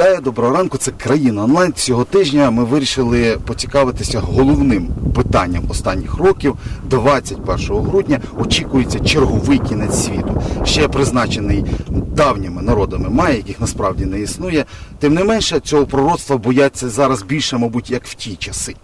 Вітаю, доброго ранку. Це країна онлайн. Цього тижня ми вирішили поцікавитися головним питанням останніх років. 21 грудня очікується черговий кінець світу. Ще призначений давніми народами має, яких насправді не існує. Тим не менше, цього пророцтва бояться зараз більше, мабуть, як в ті часи.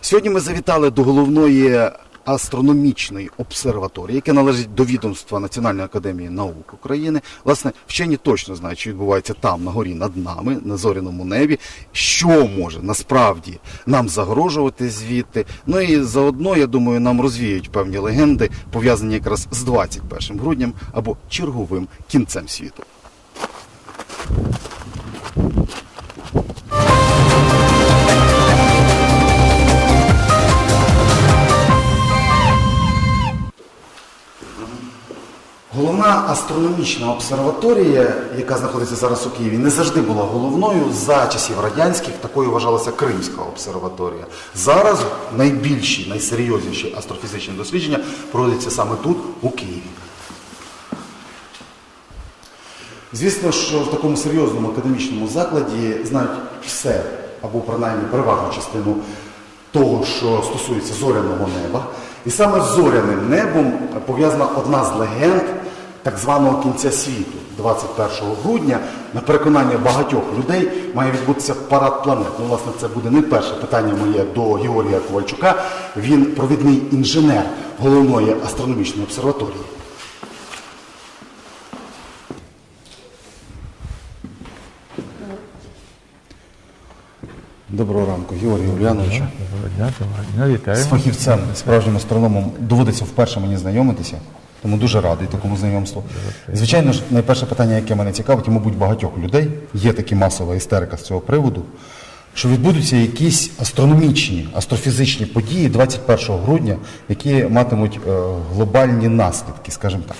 Сьогодні ми завітали до головної астрономічної обсерваторії, яке належить до відомства Національної академії наук України. Власне, вчені точно знають, що відбувається там, на горі над нами, на зоряному небі, що може насправді нам загрожувати звідти. Ну і заодно, я думаю, нам розвіють певні легенди, пов'язані якраз з 21 грудням або черговим кінцем світу. Головна астрономічна обсерваторія, яка знаходиться зараз у Києві, не завжди була головною. За часів радянських такою вважалася Кримська обсерваторія. Зараз найбільші, найсерйозніші астрофізичні дослідження проводяться саме тут, у Києві. Звісно, що в такому серйозному академічному закладі знають все, або принаймні переважну частину того, що стосується зоряного неба. І саме з зоряним небом пов'язана одна з легенд так званого кінця світу. 21 грудня, на переконання багатьох людей, має відбутися парад планет. Ну, власне, це буде не перше питання моє до Георгія Ковальчука. Він провідний інженер головної астрономічної обсерваторії. Доброго ранку, Георгій Ульяновичу. Доброго дня, доброго дня, вітаю. З фахівцем, справжнім астрономом, доводиться вперше мені знайомитися, тому дуже радий такому знайомству. Звичайно ж, найперше питання, яке мене цікавить, і, мабуть, багатьох людей, є таки масова істерика з цього приводу, що відбудуться якісь астрономічні, астрофізичні події 21 грудня, які матимуть е, глобальні наслідки, скажімо так.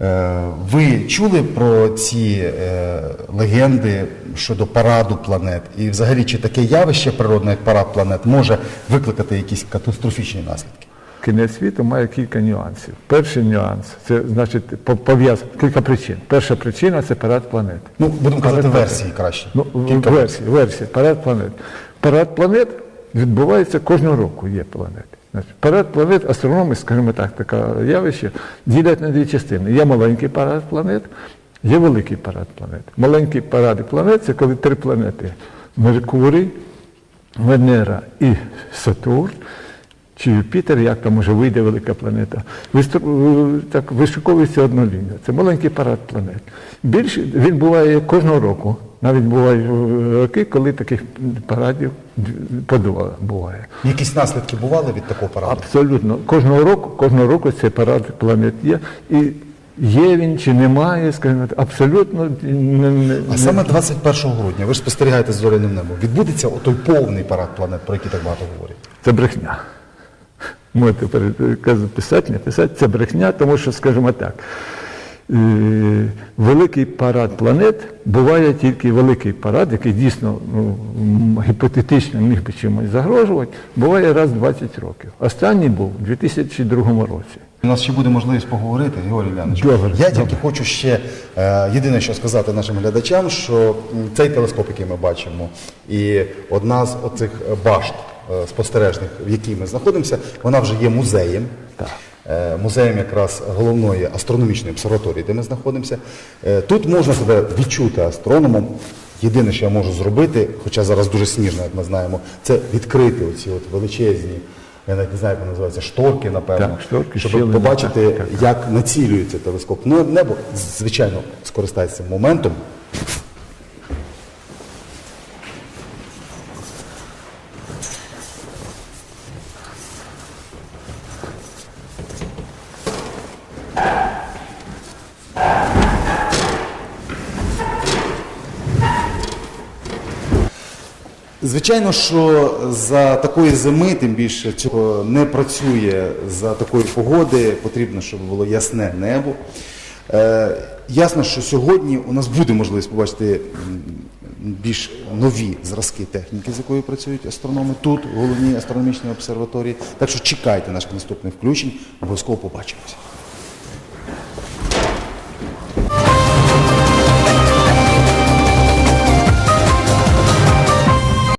Е, Ви чули про ці е, легенди щодо параду планет? І взагалі, чи таке явище природне, як парад планет, може викликати якісь катастрофічні наслідки? Кінець світу має кілька нюансів. Перший нюанс це значить по- пов'язано кілька причин. Перша причина це парад планет. Ну, будемо казати Парад версії краще. Ну, Кілька версії, версії, парад планет. Парад планет відбувається кожного року, є планети. Значить, парад планет, астрономи, скажімо так, таке явище, ділять на дві частини. Є маленький парад планет, є великий парад планет. Маленький парад планет це коли три планети Меркурій, Венера і Сатурн. Чи Юпітер, як там може вийде велика планета, так, вишуковується одну лінію. Це маленький парад планет. Більше він буває кожного року. Навіть бувають е, роки, коли таких парадів по два буває. Якісь наслідки бували від такого параду? Абсолютно. Кожного року, кожного року цей парад планет є. І є він чи немає, скажімо, абсолютно не, не, А саме 21 грудня, ви ж спостерігаєте з зоряним небом, відбудеться той повний парад планет, про який так багато говорять. Це брехня. Можете писати, не писати, це брехня, тому що, скажімо так, е, великий парад планет буває тільки великий парад, який дійсно ну, гіпотетично міг би чимось загрожувати, буває раз в 20 років. Останній був у 2002 році. У нас ще буде можливість поговорити, Георгій Лянович. Добре, Я добре. тільки хочу ще е, єдине, що сказати нашим глядачам, що цей телескоп, який ми бачимо, і одна з оцих башт спостережних, в якій ми знаходимося, вона вже є музеєм. Так. Е, Музеєм якраз головної астрономічної обсерваторії, де ми знаходимося. Е, Тут можна себе відчути астрономом. Єдине, що я можу зробити, хоча зараз дуже сніжно, як ми знаємо, це відкрити оці от величезні, я навіть не знаю, як вони називаються, шторки, напевно, Так, шторки, щоб щілини, побачити, так, так, так. як націлюється телескоп. Ну, небо, звичайно, скористається цим моментом. Звичайно, що за такої зими, тим більше цього не працює за такої погоди, потрібно, щоб було ясне небо. Е, ясно, що сьогодні у нас буде можливість побачити більш нові зразки техніки, з якою працюють астрономи тут, в головній астрономічній обсерваторії. Так що чекайте наших наступних включень, обов'язково побачимося.